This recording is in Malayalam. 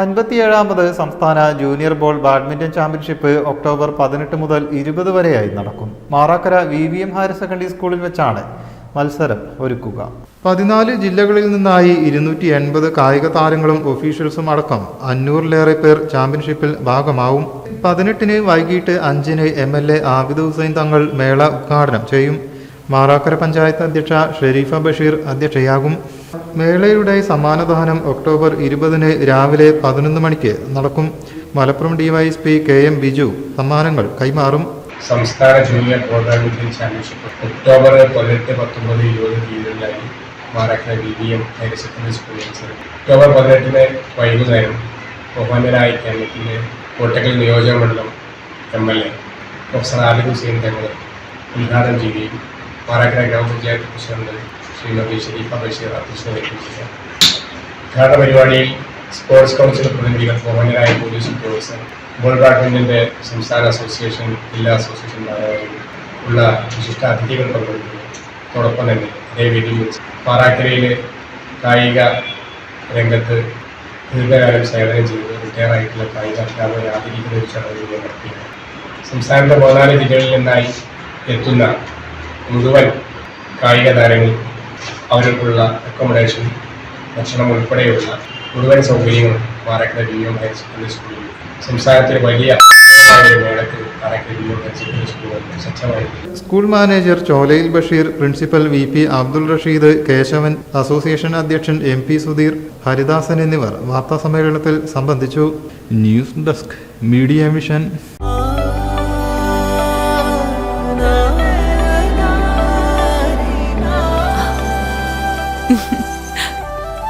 അൻപത്തിയേഴാമത് സംസ്ഥാന junior ball badminton championship October പതിനെട്ട് മുതൽ ഇരുപത് വരെയായി നടക്കും. Marakkara V V M higher secondary സ്കൂളിൽ വെച്ചാണ് മത്സരം ഒരുക്കുക. പതിനാല് ജില്ലകളിൽ നിന്നായി ഇരുന്നൂറ്റി എൺപത് കായിക താരങ്ങളും ഒഫീഷ്യൽസും അടക്കം അഞ്ഞൂറിലേറെ പേർ ചാമ്പ്യൻഷിപ്പിൽ ഭാഗമാവും. പതിനെട്ടിന് വൈകിട്ട് അഞ്ചിന് M L A Abid Hussain Thangal മേള ഉദ്ഘാടനം ചെയ്യും. മാറാക്കര പഞ്ചായത്ത് അധ്യക്ഷ ഷെരീഫ ബഷീർ അധ്യക്ഷയാകും. മേളയുടെ സമ്മാനദാനം ഒക്ടോബർ ഇരുപതിന് രാവിലെ പതിനൊന്ന് മണിക്ക് നടക്കും. Malappuram DYSP K M Biju സമ്മാനങ്ങൾ കൈമാറും. സംസ്ഥാന ജൂനിയർ ചാമ്പ്യൻഷിപ്പ് ഒക്ടോബർ പതിനെട്ട് പത്തൊമ്പത് ഇരുപത് തീയതികളിലായി മാറാക്കര ഒക്ടോബർ പതിനെട്ടിന് വൈകുന്നേരം ബഹുമാനരായ കേരളത്തിലെ കോട്ടക്കൽ നിയോജക M L A professor Abid Hussain Thangal ഉദ്ഘാടനം ചെയ്യുകയും മാറാക്കര ഗ്രാമപഞ്ചായത്ത് പ്രസിഡന്റ് ശ്രീമതി ഷരീഫ ബഷീർ അധ്യക്ഷത ഉദ്ഘാടന പരിപാടിയിൽ സ്പോർട്സ് കൗൺസിൽ പ്രതിനിധികൾ ബഹുമാനരായ പോലീസ് ഉദ്യോഗസ്ഥർ ബോൾ ബാഡ്മിന്റന്റെ സംസ്ഥാന അസോസിയേഷൻ ജില്ലാ അസോസിയേഷൻ ഉള്ള വിശിഷ്ട അതിഥികൾ പങ്കെടുക്കുന്നു. തന്നെ അതേ വേദിയിൽ പാറാക്കരയിലെ കായിക രംഗത്ത് ദീർഘകാലം സേവനം ചെയ്ത് റിട്ടയർ ആയിട്ടുള്ള കായിക അധ്യാപകരെ ആദരിക്കുന്ന ഒരു ചടങ്ങ് നടത്തി സംസ്ഥാനത്തെ പതിനാല് ജില്ലകളിൽ നിന്നായി എത്തുന്ന മുഴുവൻ കായിക താരങ്ങൾ അവർക്കുള്ള അക്കോമഡേഷൻ ഭക്ഷണം ഉൾപ്പെടെയുള്ള മുഴുവൻ സൗകര്യങ്ങളും Parakkara D M higher secondary സ്കൂളിൽ സംസ്ഥാനത്തിലെ വലിയ school manager Cholayil Basheer principal V P Abdul Rasheed Kesavan association അധ്യക്ഷൻ എം പി സുധീർ ഹരിദാസൻ എന്നിവർ വാർത്താസമ്മേളനത്തിൽ സംബന്ധിച്ചു. News desk media mission